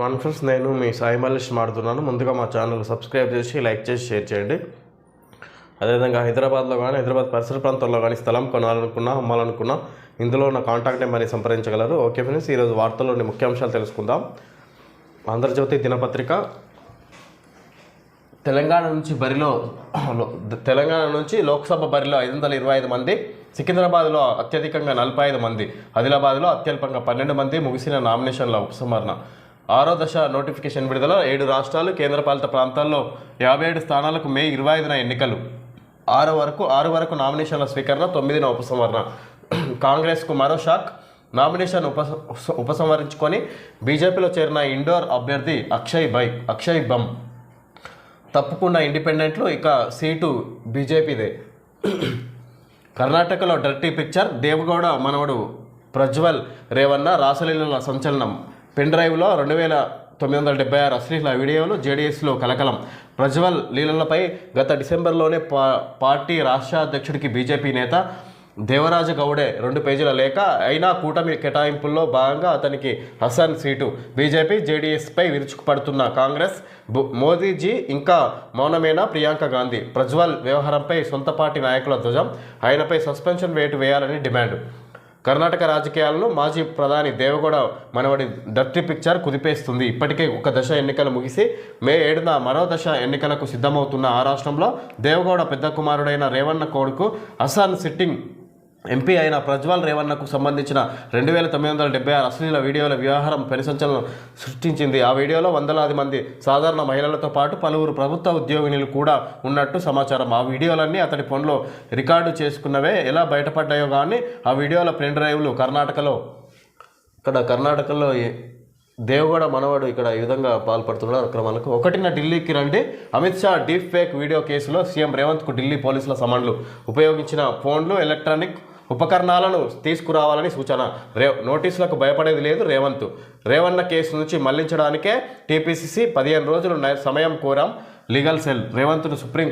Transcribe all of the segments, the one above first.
One friends నేను మీ సాయి మల్లేష్ మాడుతున్నాను ముందుగా మా ఛానల్ సబ్స్క్రైబ్ చేసి లైక్ చేసి షేర్ చేయండి. అదేవిధంగా హైదరాబాద్లో కానీ హైదరాబాద్ పరిసర ప్రాంతాల్లో కానీ స్థలం కొనాలనుకున్నా అమ్మాలనుకున్నా ఇందులో నా కాంటాక్ట్ నెంబర్ని సంప్రదించగలరు. ఓకే ఫ్రెండ్స్ ఈరోజు వార్తల్లోని ముఖ్యాంశాలు తెలుసుకుందాం. ఆంధ్రజ్యోతి దినపత్రిక. తెలంగాణ నుంచి బరిలో తెలంగాణ నుంచి లోక్సభ బరిలో ఐదు వందల ఇరవై ఐదు మంది సికింద్రాబాద్లో అత్యధికంగా నలభై ఐదు మంది ఆదిలాబాద్లో అత్యల్పంగా పన్నెండు మంది ముగిసిన నామినేషన్ల ఉపసంహరణ. ఆరో దశ నోటిఫికేషన్ విడుదల ఏడు రాష్ట్రాలు కేంద్రపాలిత ప్రాంతాల్లో యాభై ఏడు స్థానాలకు మే ఇరవై ఐదున ఎన్నికలు. ఆరు వరకు ఆరు వరకు నామినేషన్ల స్వీకరణ తొమ్మిదిన ఉపసంహరణ. కాంగ్రెస్కు మరో షాక్. నామినేషన్ ఉపస ఉపసంహరించుకొని బీజేపీలో చేరిన ఇండోర్ అభ్యర్థి అక్షయ్ బై అక్షయ్ బమ్. తప్పకుండా ఇండిపెండెంట్లు ఇక సీటు బీజేపీదే. కర్ణాటకలో డర్టీ పిక్చర్ దేవగౌడ మనవడు ప్రజ్వల్ రేవన్న రాసలీల సంచలనం. పెన్ డ్రైవ్లో రెండు వేల తొమ్మిది వందల డెబ్బై ఆరు అశ్లీల వీడియోలు జేడీఎస్లో కలకలం. ప్రజ్వల్ లీలలపై గత డిసెంబర్లోనే పా పార్టీ రాష్ట్ర అధ్యక్షుడికి బీజేపీ నేత దేవరాజ గౌడే రెండు పేజీల లేఖ అయినా కూటమి కేటాయింపుల్లో భాగంగా అతనికి హసన్ సీటు. బీజేపీ జేడీఎస్పై విరుచుకుపడుతున్న కాంగ్రెస్ బు- మోదీజీ ఇంకా మౌనమేనా ప్రియాంక గాంధీ? ప్రజ్వల్ వ్యవహారంపై సొంత పార్టీ నాయకుల ధ్వజం ఆయనపై సస్పెన్షన్ వేటు వేయాలని డిమాండ్. కర్ణాటక రాజకీయాల్లో మాజీ ప్రధాని దేవగౌడ మనవడి డర్టీ పిక్చర్ కుదిపేస్తుంది. ఇప్పటికే ఒక దశ ఎన్నికలు ముగిసి మే ఏడున మరో దశ ఎన్నికలకు సిద్ధమవుతున్న ఆ రాష్ట్రంలో దేవగౌడ పెద్ద కుమారుడైన రేవన్న కొడుకు అసాన్ సిట్టింగ్ ఎంపీ అయిన ప్రజ్వల్ రేవన్నకు సంబంధించిన రెండు వేల తొమ్మిది వందల డెబ్బై ఆరు అశ్లీల వీడియోల వ్యవహారం పెనుసంచలనం సృష్టించింది. ఆ వీడియోలో వందలాది మంది సాధారణ మహిళలతో పాటు పలువురు ప్రభుత్వ ఉద్యోగినులు కూడా ఉన్నట్టు సమాచారం. ఆ వీడియోలన్నీ అతడి ఫోన్లో రికార్డు చేసుకున్నవే ఎలా బయటపడ్డాయో కానీ ఆ వీడియోల పెన్ డ్రైవ్లు కర్ణాటకలో ఇక్కడ కర్ణాటకలో ఏ- దేవగడ మనవాడు ఇక్కడ ఈ విధంగా పాల్పడుతున్నాడు. అక్రమాలకు ఒకటిన ఢిల్లీకి రండి. Amit Shah deep fake video కేసులో సీఎం రేవంత్కు ఢిల్లీ పోలీసుల సమన్లు ఉపయోగించిన ఫోన్లు ఎలక్ట్రానిక్ ఉపకరణాలను తీసుకురావాలని సూచన. రే నోటీసులకు భయపడేది లేదు రేవంత్. రేవన్న కేసు నుంచి మళ్ళించడానికే టీపీసీసీ పదిహేను రోజులు సమయం కోరాం. Legal cell. రేవంత్ను సుప్రీం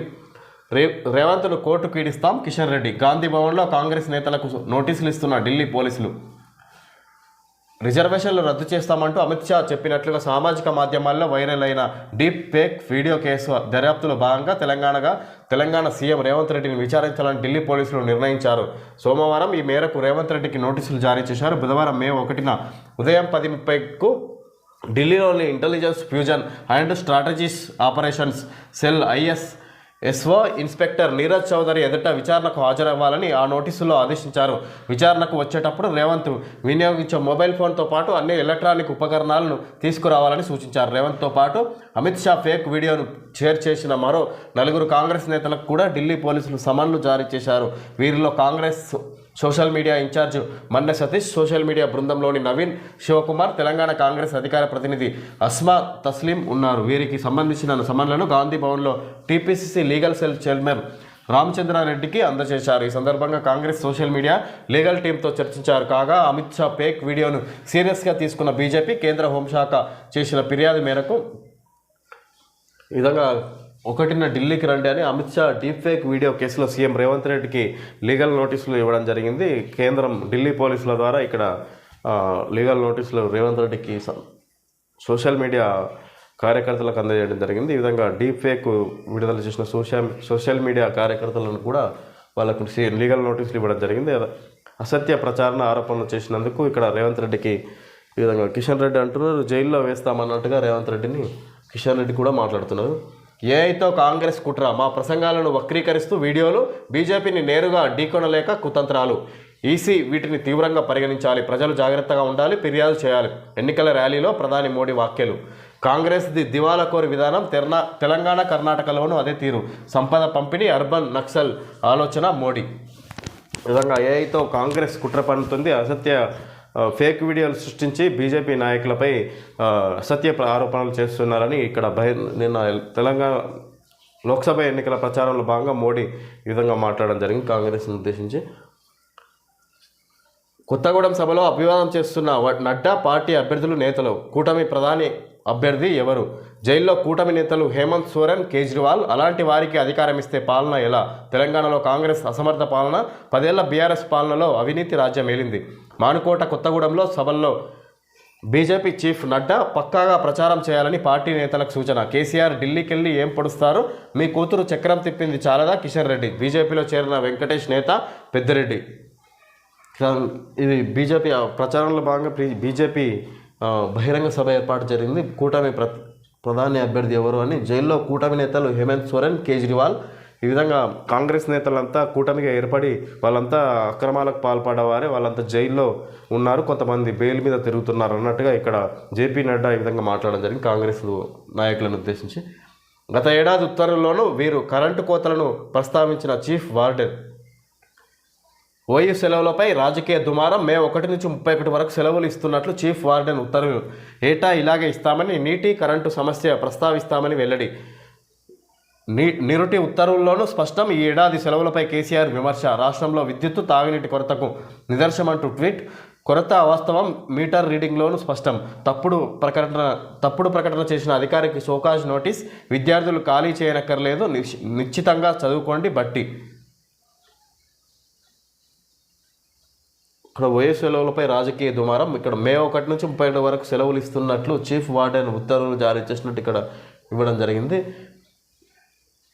రే రేవంత్ను కోర్టుకు ఈడిస్తాం కిషన్ రెడ్డి. గాంధీ భవన్లో కాంగ్రెస్ నేతలకు నోటీసులు ఇస్తున్న ఢిల్లీ పోలీసులు. రిజర్వేషన్లు రద్దు చేస్తామంటూ అమిత్ షా చెప్పినట్లుగా సామాజిక మాధ్యమాల్లో వైరల్ అయిన డీప్ ఫేక్ వీడియో కేసు దర్యాప్తులో భాగంగా తెలంగాణగా తెలంగాణ సీఎం రేవంత్ రెడ్డిని విచారించాలని ఢిల్లీ పోలీసులు నిర్ణయించారు. సోమవారం ఈ మేరకు రేవంత్ రెడ్డికి నోటీసులు జారీ చేశారు. బుధవారం మే ఒకటిన ఉదయం పది ముప్పైకు ఢిల్లీలోని intelligence fusion and strategies operations cell IS SO inspector Neeraj Chaudhary ఎదుట విచారణకు హాజరవ్వాలని ఆ నోటీసులో ఆదేశించారు. విచారణకు వచ్చేటప్పుడు రేవంత్ వినియోగించే మొబైల్ ఫోన్తో పాటు అన్ని ఎలక్ట్రానిక్ ఉపకరణాలను తీసుకురావాలని సూచించారు. రేవంత్తో పాటు అమిత్ షా ఫేక్ వీడియోను షేర్ చేసిన మరో నలుగురు కాంగ్రెస్ నేతలకు కూడా ఢిల్లీ పోలీసులు సమన్లు జారీ చేశారు. వీరిలో Congress social media incharge Manna Satish social media బృందంలోని Naveen Shivakumar Telangana Congress అధికార ప్రతినిధి అస్మా తస్లీం ఉన్నారు. వీరికి సంబంధించిన సమన్లను గాంధీ భవన్లో టీపీసీసీ లీగల్ సెల్ చైర్మన్ రామచంద్రారెడ్డికి అందజేశారు. ఈ సందర్భంగా కాంగ్రెస్ సోషల్ మీడియా లీగల్ టీంతో చర్చించారు. కాగా అమిత్ షా పేక్ వీడియోను సీరియస్గా తీసుకున్న బీజేపీ కేంద్ర హోంశాఖ చేసిన ఫిర్యాదు మేరకు విధంగా ఒకటిన ఢిల్లీకి రండి అని Amit Shah deep fake video కేసులో సీఎం రేవంత్ రెడ్డికి లీగల్ నోటీసులు ఇవ్వడం జరిగింది. కేంద్రం ఢిల్లీ పోలీసుల ద్వారా ఇక్కడ లీగల్ నోటీసులు రేవంత్ రెడ్డికి సోషల్ మీడియా కార్యకర్తలకు అందజేయడం జరిగింది. ఈ విధంగా డీప్ ఫేక్ విడుదల చేసిన సోషల్ సోషల్ మీడియా కార్యకర్తలను కూడా వాళ్ళకు లీగల్ నోటీసులు ఇవ్వడం జరిగింది. అసత్య ప్రచారణ ఆరోపణలు చేసినందుకు ఇక్కడ రేవంత్ రెడ్డికి ఈ విధంగా కిషన్ రెడ్డి అంటున్నారు. జైల్లో వేస్తామన్నట్టుగా రేవంత్ రెడ్డిని కిషన్ రెడ్డి కూడా మాట్లాడుతున్నారు. ఏఐతో కాంగ్రెస్ కుట్ర. మా ప్రసంగాలను వక్రీకరిస్తూ వీడియోలు బీజేపీని నేరుగా ఢీకొనలేక కుతంత్రాలు. ఈసీ వీటిని తీవ్రంగా పరిగణించాలి. ప్రజలు జాగ్రత్తగా ఉండాలి ఫిర్యాదు చేయాలి. ఎన్నికల ర్యాలీలో ప్రధాని మోడీ వ్యాఖ్యలు. కాంగ్రెస్ ది దివాలా కోరి విధానం తెర్నా తెలంగాణ కర్ణాటకలోనూ అదే తీరు. సంపద పంపిణీ అర్బన్ నక్సల్ ఆలోచన మోడీ. విధంగా ఏఐతో కాంగ్రెస్ కుట్ర పన్నుతుంది. అసత్య ఫేక్ వీడియోలు సృష్టించి బీజేపీ నాయకులపై సత్య ప్ర- ఆరోపణలు చేస్తున్నారని ఇక్కడ భయ నిన్న తెలంగాణ లోక్సభ ఎన్నికల ప్రచారంలో భాగంగా మోడీ ఈ విధంగా మాట్లాడడం జరిగింది. కాంగ్రెస్ను ఉద్దేశించి కొత్తగూడెం సభలో అభివాదం చేస్తున్న నడ్డా పార్టీ అభ్యర్థులు నేతలు కూటమి ప్రధాని అభ్యర్థి ఎవరు? జైల్లో కూటమి నేతలు హేమంత్ సోరెన్ కేజ్రీవాల్. అలాంటి వారికి అధికారం ఇస్తే పాలన ఎలా? తెలంగాణలో కాంగ్రెస్ అసమర్థ పాలన పదేళ్ళ బీఆర్ఎస్ పాలనలో అవినీతి రాజ్యం ఏలింది. మానుకోట కొత్తగూడెంలో సభల్లో బీజేపీ చీఫ్ నడ్డా పక్కాగా ప్రచారం చేయాలని పార్టీ నేతలకు సూచన. కేసీఆర్ ఢిల్లీకి వెళ్ళి ఏం పొడుస్తారు? మీ కూతురు చక్రం తిప్పింది చాలదా? కిషన్ రెడ్డి. బీజేపీలో చేరిన వెంకటేష్ నేత పెద్దిరెడ్డి. ఇది బీజేపీ ప్రచారంలో భాగంగా బీజేపీ బహిరంగ సభ ఏర్పాటు జరిగింది. కూటమి ప్ర ప్రధాని అభ్యర్థి ఎవరు అని జైల్లో కూటమి నేతలు హేమంత్ సోరెన్ కేజ్రీవాల్. ఈ విధంగా కాంగ్రెస్ నేతలంతా కూటమిగా ఏర్పడి వాళ్ళంతా అక్రమాలకు పాల్పడవారే వాళ్ళంతా జైల్లో ఉన్నారు. కొంతమంది బెయిల్ మీద తిరుగుతున్నారు అన్నట్టుగా ఇక్కడ జేపీ నడ్డా ఈ విధంగా మాట్లాడడం జరిగింది కాంగ్రెస్ నాయకులను ఉద్దేశించి. గత ఏడాది ఉత్తర్వుల్లోనూ వీరు కరెంటు కోతలను ప్రస్తావించిన చీఫ్ వార్డెన్ ఓయూ సెలవులపై రాజకీయ దుమారం మే ఒకటి నుంచి ముప్పై ఒకటి వరకు సెలవులు ఇస్తున్నట్లు చీఫ్ వార్డెన్ ఉత్తర్వులు ఏటా ఇలాగే ఇస్తామని నీటి కరెంటు సమస్య ప్రస్తావిస్తామని వెల్లడి. నీ నిరుటి ఉత్తర్వుల్లోనూ స్పష్టం ఈ ఏడాది సెలవులపై కేసీఆర్ విమర్శ. రాష్ట్రంలో విద్యుత్తు తాగునీటి కొరతకు నిదర్శమంటూ ట్వీట్. కొరత వాస్తవం మీటర్ రీడింగ్లోనూ స్పష్టం. తప్పుడు ప్రకటన తప్పుడు ప్రకటన చేసిన అధికారికి సోకాజ్ నోటీస్. విద్యార్థులు ఖాళీ చేయనక్కర్లేదు నిశ్- నిశ్చితంగా చదువుకోండి బట్టి. ఇక్కడ ఓయే సెలవులపై రాజకీయ దుమారం. ఇక్కడ మే ఒకటి నుంచి ముప్పై ఒకటి వరకు సెలవులు ఇస్తున్నట్లు చీఫ్ వార్డెన్ ఉత్తర్వులు జారీ చేసినట్టు ఇక్కడ ఇవ్వడం జరిగింది.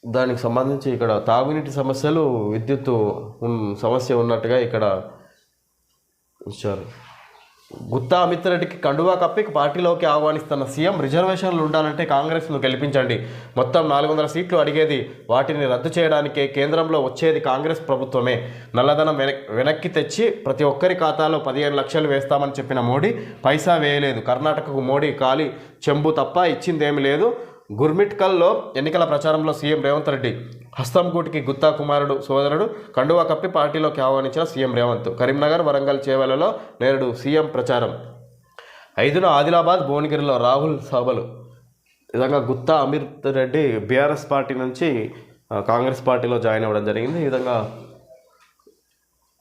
దానికి సంబంధించి ఇక్కడ తాగునీటి సమస్యలు విద్యుత్తు సమస్య ఉన్నట్టుగా ఇక్కడ ఇచ్చారు గుత్తా అమిత్ రెడ్డికి కండువా కప్పి పార్టీలోకి ఆహ్వానిస్తున్న సీఎం రిజర్వేషన్లు ఉండాలంటే కాంగ్రెస్ను గెలిపించండి. మొత్తం నాలుగు వందల సీట్లు అడిగేది వాటిని రద్దు చేయడానికే కేంద్రంలో వచ్చేది కాంగ్రెస్ ప్రభుత్వమే. నల్లధనం వెనక్ వెనక్కి తెచ్చి ప్రతి ఒక్కరి ఖాతాలో పదిహేను లక్షలు వేస్తామని చెప్పిన మోడీ పైసా వేయలేదు. కర్ణాటకకు మోడీ ఖాళీ చెంబు తప్ప ఇచ్చిందేమీ లేదు. గుర్మిట్కల్లో ఎన్నికల ప్రచారంలో సీఎం రేవంత్ రెడ్డి హస్తంకూటికి గుత్తా కుమారుడు సోదరుడు కండువా కప్పి పార్టీలోకి ఆహ్వానించిన సీఎం రేవంత్ కరీంనగర్ వరంగల్ చేవలలో నేడు సీఎం ప్రచారం. ఐదున ఆదిలాబాద్ భువనగిరిలో రాహుల్ సభలు. విధంగా గుత్తా అమీర్ రెడ్డి బీఆర్ఎస్ పార్టీ నుంచి కాంగ్రెస్ పార్టీలో జాయిన్ అవ్వడం జరిగింది. ఈ విధంగా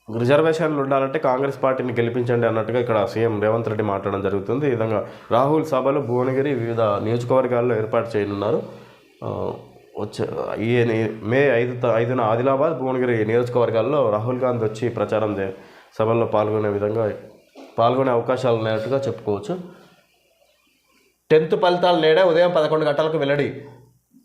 రిజర్వేషన్లు ఉండాలంటే కాంగ్రెస్ పార్టీని గెలిపించండి అన్నట్టుగా ఇక్కడ సీఎం రేవంత్ రెడ్డి మాట్లాడడం జరుగుతుంది. ఈ విధంగా రాహుల్ సభలు భువనగిరి వివిధ నియోజకవర్గాల్లో ఏర్పాటు చేయనున్నారు. వచ్చే ఈ మే ఐదు ఐదున ఆదిలాబాద్ భువనగిరి నియోజకవర్గాల్లో రాహుల్ గాంధీ వచ్చి ప్రచారం సభల్లో పాల్గొనే విధంగా పాల్గొనే అవకాశాలు ఉన్నట్టుగా చెప్పుకోవచ్చు. టెన్త్ ఫలితాలు నేడే ఉదయం పదకొండు గంటలకు వెల్లడి.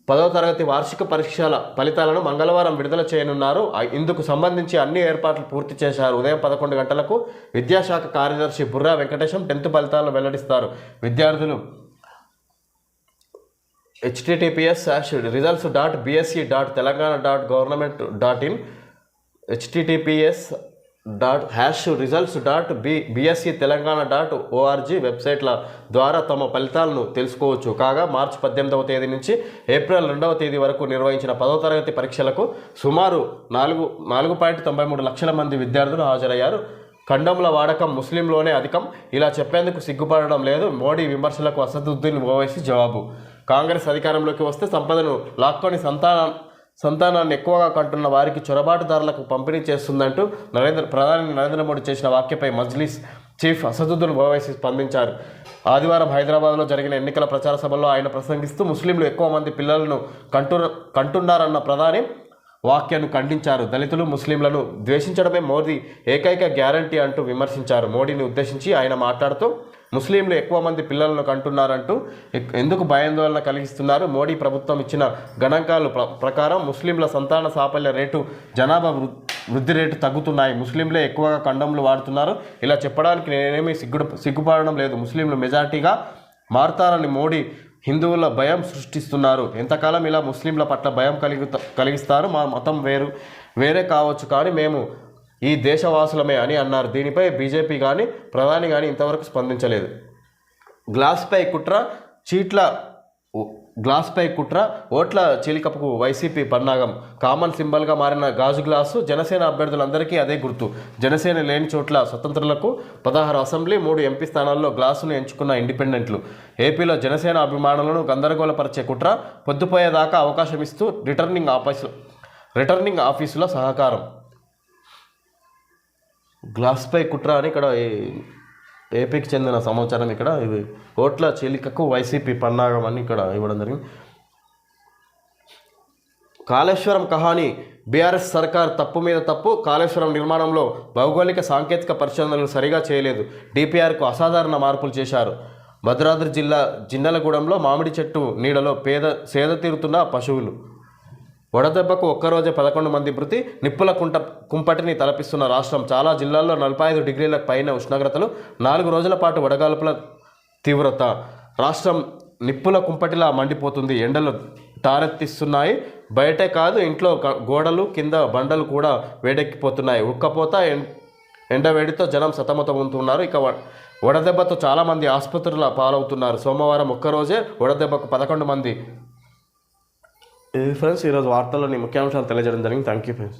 పదవ తరగతి వార్షిక పరీక్షల ఫలితాలను మంగళవారం విడుదల చేయనున్నారు. ఇందుకు సంబంధించి అన్ని ఏర్పాట్లు పూర్తి చేశారు. ఉదయం పదకొండు గంటలకు విద్యాశాఖ కార్యదర్శి బుర్రా వెంకటేశం టెన్త్ ఫలితాలను వెల్లడిస్తారు. విద్యార్థులు HTTPS hash results dot BSC dot Telangana dot government dot in HTTPS dot hash results dot B BSC Telangana dot ORG వెబ్సైట్ల ద్వారా తమ ఫలితాలను తెలుసుకోవచ్చు. కాగా మార్చి పద్దెనిమిదవ తేదీ నుంచి ఏప్రిల్ రెండవ తేదీ వరకు నిర్వహించిన పదవ తరగతి పరీక్షలకు సుమారు నాలుగు నాలుగు పాయింట్ తొంభై మూడు లక్షల మంది విద్యార్థులు హాజరయ్యారు. ఖండముల వాడకం ముస్లింలోనే అధికం. ఇలా చెప్పేందుకు సిగ్గుపడడం లేదు. మోడీ విమర్శలకు అసదుద్దీన్ ఓవైసీ జవాబు. కాంగ్రెస్ అధికారంలోకి వస్తే సంపదను లాక్కొని సంతానం సంతానాన్ని ఎక్కువగా కంటున్న వారికి చొరబాటుదారులకు పంపిణీ చేస్తుందంటూ నరేంద్ర ప్రధాని నరేంద్ర మోడీ చేసిన వ్యాఖ్యపై మజ్లిస్ చీఫ్ అసదుద్దీన్ ఓవైసీ స్పందించారు. ఆదివారం హైదరాబాద్లో జరిగిన ఎన్నికల ప్రచార సభలో ఆయన ప్రసంగిస్తూ ముస్లింలు ఎక్కువ మంది పిల్లలను కంటు కంటున్నారన్న ప్రధాని వాక్యాన్ని ఖండించారు. దళితులు ముస్లింలను ద్వేషించడమే మోదీ ఏకైక గ్యారంటీ అంటూ విమర్శించారు. మోడీని ఉద్దేశించి ఆయన మాట్లాడుతూ ముస్లింలు ఎక్కువ మంది పిల్లలను కంటున్నారంటూ ఎందుకు భయాందోళన కలిగిస్తున్నారు? మోడీ ప్రభుత్వం ఇచ్చిన గణాంకాలు ప్ర- ప్రకారం ముస్లింల సంతాన సాఫల్య రేటు జనాభా వృద్ధి రేటు తగ్గుతున్నాయి. ముస్లింలే ఎక్కువగా కండంలు వాడుతున్నారు. ఇలా చెప్పడానికి నేనేమీ సిగ్గు సిగ్గుపడడం లేదు. ముస్లింలు మెజార్టీగా మారతారని మోడీ హిందువుల భయం సృష్టిస్తున్నారు. ఎంతకాలం ఇలా ముస్లింల పట్ల భయం కలిగి కలిగిస్తారు? మా మతం వేరు వేరే కావచ్చు కానీ మేము ఈ దేశవాసులమే అని అన్నారు. దీనిపై బీజేపీ కానీ ప్రధాని కానీ ఇంతవరకు స్పందించలేదు. గ్లాస్పై కుట్ర చీట్ల గ్లాస్పై కుట్ర ఓట్ల చీలికపుకు వైసీపీ పన్నాగం. కామన్ సింబల్గా మారిన గాజు గ్లాసు జనసేన అభ్యర్థులందరికీ అదే గుర్తు. జనసేన లేని చోట్ల స్వతంత్రులకు పదహారు అసెంబ్లీ మూడు ఎంపీ స్థానాల్లో గ్లాసును ఎంచుకున్న ఇండిపెండెంట్లు. ఏపీలో జనసేన అభిమానులను గందరగోళపరిచే కుట్ర పొద్దుపోయేదాకా అవకాశం ఇస్తూ రిటర్నింగ్ ఆఫీసు రిటర్నింగ్ ఆఫీసులో సహకారం. గ్లాస్పై కుట్ర అని ఇక్కడ ఏపీకి చెందిన సమాచారం ఇక్కడ ఇది ఓట్ల చీలికకు వైసీపీ పన్నాగం అని ఇక్కడ ఇవ్వడం జరిగింది. కాళేశ్వరం కహాని బీఆర్ఎస్ సర్కార్ తప్పు మీద తప్పు కాళేశ్వరం నిర్మాణంలో భౌగోళిక సాంకేతిక పరిశోధనలు సరిగా చేయలేదు. డిపిఆర్కు అసాధారణ మార్పులు చేశారు. భద్రాద్రి జిల్లా జిన్నలగూడెంలో మామిడి చెట్టు నీడలో పేద సేద తీరుతున్న పశువులు. వడదెబ్బకు ఒక్కరోజే పదకొండు మంది మృతి నిప్పుల కుంట కుంపటిని తలపిస్తున్న రాష్ట్రం చాలా జిల్లాల్లో నలభై ఐదు డిగ్రీల పైన ఉష్ణోగ్రతలు నాలుగు రోజుల పాటు వడగాల్పుల తీవ్రత. రాష్ట్రం నిప్పుల కుంపటిలా మండిపోతుంది. ఎండలు తారెత్తిస్తున్నాయి బయటే కాదు ఇంట్లో గోడలు కింద బండలు కూడా వేడెక్కిపోతున్నాయి. ఉక్కపోత ఎండవేడితో జనం సతమతమవుతున్నారు. ఇక వడదెబ్బతో చాలామంది ఆసుపత్రుల పాలవుతున్నారు. సోమవారం ఒక్కరోజే వడదెబ్బకు పదకొండు మంది Eh, ఇది ఫ్రెండ్స్ ఈరోజు వార్తల్లోని ముఖ్యాంశాలు తెలియజేయడం జరిగింది. Thank you friends